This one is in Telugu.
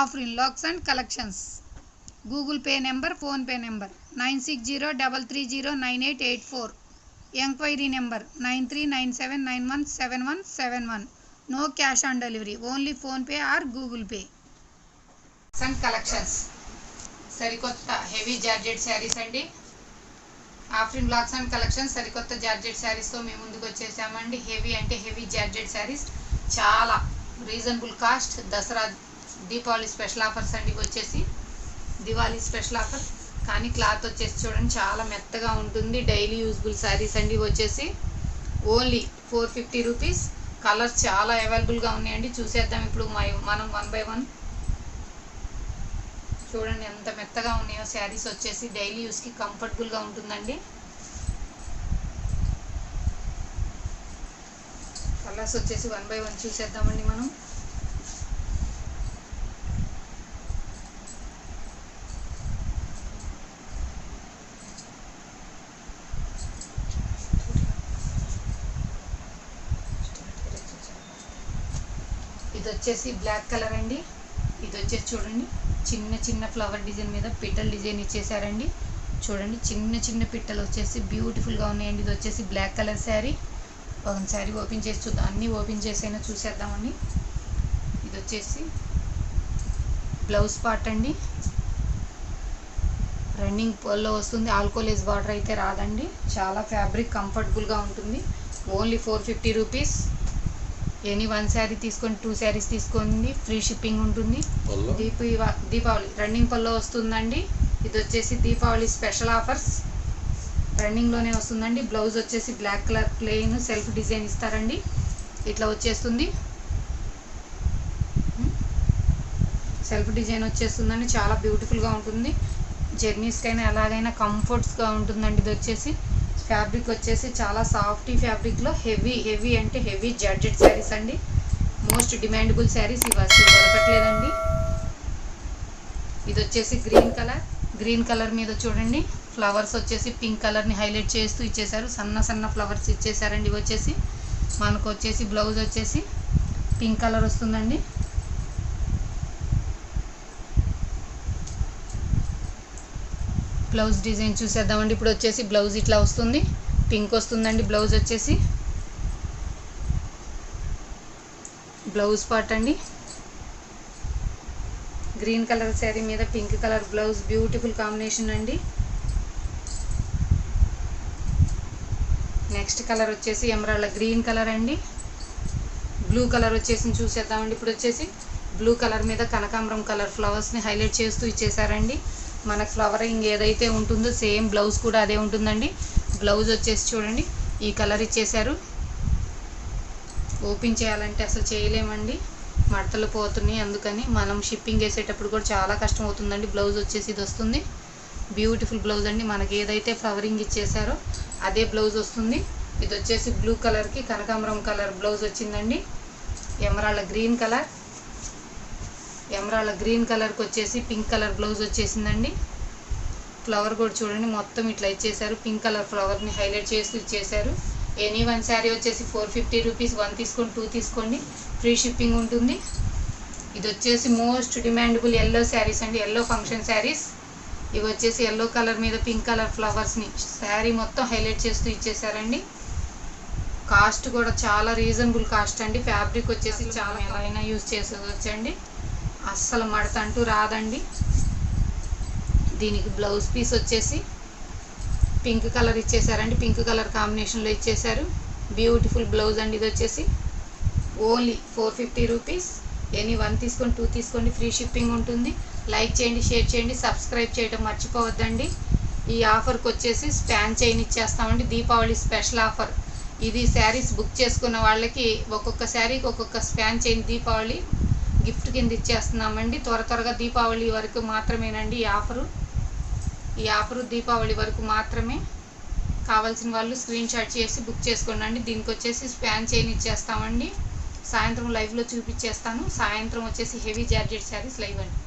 Afrin locks and collections. Google Pay number PhonePe number nine six zero double three zero nine eight eight four. Enquiry number nine three nine seven nine one seven one seven one. No cash on delivery only PhonePe or Google Pay. And collections సరికొత్త హెవీ జార్జెట్ శారీస్ అండి. ఆఫ్రిన్ బ్లాక్స్ అండ్ కలెక్షన్స్ సరికొత్త జార్జెట్ శారీస్తో మేము ముందుకు వచ్చేసామండి. హెవీ అంటే హెవీ జార్జెట్ శారీస్. చాలా reasonable cost. Dasara Deepavali special offers అండి వచ్చేసి దివాళీ స్పెషల్ ఆఫర్. కానీ క్లాత్ వచ్చేసి చూడండి చాలా మెత్తగా ఉంటుంది. డైలీ యూజ్బుల్ శారీస్ అండి వచ్చేసి only four fifty rupees. Colours చాలా అవైలబుల్గా ఉన్నాయండి. చూసేద్దాం ఇప్పుడు మై- మనం వన్ బై వన్. చూడండి ఎంత మెత్తగా ఉన్నాయో శారీస్ వచ్చేసి. డైలీ యూస్కి కంఫర్టబుల్గా ఉంటుందండి. కలర్స్ వచ్చేసి వన్ బై వన్ చూసేద్దామండి మనం. ఇది వచ్చేసి బ్లాక్ కలర్ అండి. ఇది వచ్చేసి చూడండి. చిన్న చిన్న ఫ్లవర్ డిజైన్ మీద పిట్టల డిజైన్ ఇచ్చేసారండి చూడండి చిన్న చిన్న పిట్టలు వచ్చేసి బ్యూటిఫుల్గా ఉన్నాయండి. ఇది వచ్చేసి బ్లాక్ కలర్ శారీ. ఒక శారీ ఓపెన్ చేసి చూద్దాం. అన్నీ ఓపెన్ చేసైనా చూసేద్దామండి. ఇది వచ్చేసి బ్లౌజ్ పార్ట్ అండి. రన్నింగ్ పోల్లో వస్తుంది. ఆల్కోలేజ్ బార్డర్ అయితే రాదండి. చాలా ఫ్యాబ్రిక్ కంఫర్టబుల్గా ఉంటుంది. Only four fifty rupees. Any one sari తీసుకొని టూ శారీస్ తీసుకోండి ఫ్రీ షిప్పింగ్ ఉంటుంది. దీప దీపావళి రన్నింగ్ పల్లో వస్తుందండి. ఇది వచ్చేసి దీపావళి స్పెషల్ ఆఫర్స్. రన్నింగ్లోనే వస్తుందండి. బ్లౌజ్ వచ్చేసి black colour plain self design ఇస్తారండి. ఇట్లా వచ్చేస్తుంది. సెల్ఫ్ డిజైన్ వచ్చేస్తుందండి. చాలా బ్యూటిఫుల్గా ఉంటుంది. జర్నీస్కైనా ఎలాగైనా కంఫర్ట్స్గా ఉంటుందండి ఇది వచ్చేసి. ఫ్యాబ్రిక్ వచ్చేసి చాలా సాఫ్టీ ఫ్యాబ్రిక్లో హెవీ హెవీ అంటే హెవీ జార్జెట్ శారీస్ అండి. మోస్ట్ డిమాండబుల్ శారీస్ ఇవి అసలు దొరకట్లేదండి. ఇది వచ్చేసి గ్రీన్ కలర్. గ్రీన్ కలర్ మీద చూడండి. ఫ్లవర్స్ వచ్చేసి పింక్ కలర్ని హైలైట్ చేస్తూ ఇచ్చేసారు సన్న సన్న ఫ్లవర్స్ ఇచ్చేసారండి ఇవి వచ్చేసి. మనకు వచ్చేసి బ్లౌజ్ వచ్చేసి పింక్ కలర్ వస్తుందండి. బ్లౌజ్ డిజైన్ చూసేద్దామండి. ఇప్పుడు వచ్చేసి బ్లౌజ్ ఇట్లా వస్తుంది. పింక్ వస్తుందండి బ్లౌజ్ వచ్చేసి. బ్లౌజ్ పార్ట్ అండి. గ్రీన్ కలర్ శారీ మీద pink colour blouse. Beautiful combination అండి. నెక్స్ట్ కలర్ వచ్చేసి ఎమరాళ్ళ గ్రీన్ కలర్ అండి. బ్లూ కలర్ వచ్చేసి చూసేద్దామండి. ఇప్పుడు వచ్చేసి బ్లూ కలర్ మీద కనకాంబరం కలర్ ఫ్లవర్స్ని హైలైట్ చేస్తూ ఇచ్చేసారండి. మనకు ఫ్లవరింగ్ ఏదైతే ఉంటుందో సేమ్ బ్లౌజ్ కూడా అదే ఉంటుందండి. బ్లౌజ్ వచ్చేసి చూడండి ఈ కలర్ ఇచ్చేసారు ఓపెన్ చేయాలంటే అసలు చేయలేమండి. మడతలు పోతున్నాయి అందుకని మనం షిప్పింగ్ చేసేటప్పుడు కూడా చాలా కష్టం అవుతుందండి. బ్లౌజ్ వచ్చేసి ఇది వస్తుంది. బ్యూటిఫుల్ బ్లౌజ్ అండి. మనకి ఏదైతే ఫ్లవరింగ్ ఇచ్చేసారో అదే బ్లౌజ్ వస్తుంది. ఇది వచ్చేసి బ్లూ కలర్కి కనకాంబరం కలర్ బ్లౌజ్ వచ్చిందండి. Emerald green colour emerald green కలర్కి వచ్చేసి పింక్ కలర్ బ్లౌజ్ వచ్చేసిందండి. ఫ్లవర్ కూడా చూడండి మొత్తం ఇట్లా ఇచ్చేసారు పింక్ కలర్ ఫ్లవర్ని హైలైట్ చేస్తూ ఇచ్చేసారు ఎనీ వన్ శారీ వచ్చేసి ఫోర్ ఫిఫ్టీ రూపీస్ వన్ తీసుకొని టూ తీసుకోండి. ఫ్రీ షిప్పింగ్ ఉంటుంది. ఇది వచ్చేసి మోస్ట్ డిమాండబుల్ ఎల్లో శారీస్ అండి. Yellow function saris. ఇవి వచ్చేసి ఎల్లో కలర్ మీద పింక్ కలర్ ఫ్లవర్స్ని శారీ మొత్తం హైలైట్ చేస్తూ ఇచ్చేసారండి కాస్ట్ కూడా చాలా రీజనబుల్ కాస్ట్ అండి. ఫ్యాబ్రిక్ వచ్చేసి చాలా ఎలా అయినా యూజ్ చేసేవచ్చండి అస్సలు మడత అంటూ రాదండి. దీనికి బ్లౌజ్ పీస్ వచ్చేసి పింక్ కలర్ ఇచ్చేసారండి. పింక్ కలర్ కాంబినేషన్లో ఇచ్చేసారు. బ్యూటిఫుల్ బ్లౌజ్ అండి ఇది వచ్చేసి. Only four fifty rupees. Any one తీసుకోండి టూ తీసుకోండి ఫ్రీ షిప్పింగ్ ఉంటుంది. లైక్ చేయండి షేర్ చేయండి సబ్స్క్రైబ్ చేయడం మర్చిపోవద్దండి. ఈ ఆఫర్కి వచ్చేసి span chain ఇచ్చేస్తామండి. Deepavali special offer. ఇది శారీస్ బుక్ చేసుకున్న వాళ్ళకి ఒక్కొక్క శారీకి ఒక్కొక్క స్పాన్ చైన్ దీపావళి గిఫ్ట్ కింద ఇచ్చేస్తున్నామండి. త్వర త్వరగా దీపావళి వరకు మాత్రమేనండి ఈ ఆఫరు. ఈ ఆఫరు దీపావళి వరకు మాత్రమే. కావాల్సిన వాళ్ళు స్క్రీన్ షాట్ చేసి బుక్ చేసుకోండి దీనికి వచ్చేసి స్పాన్ చైన్ ఇచ్చేస్తామండి. సాయంత్రం లైవ్లో చూపించేస్తాను. సాయంత్రం వచ్చేసి హెవీ జార్జెట్ శారీస్ లైవ్ అండి.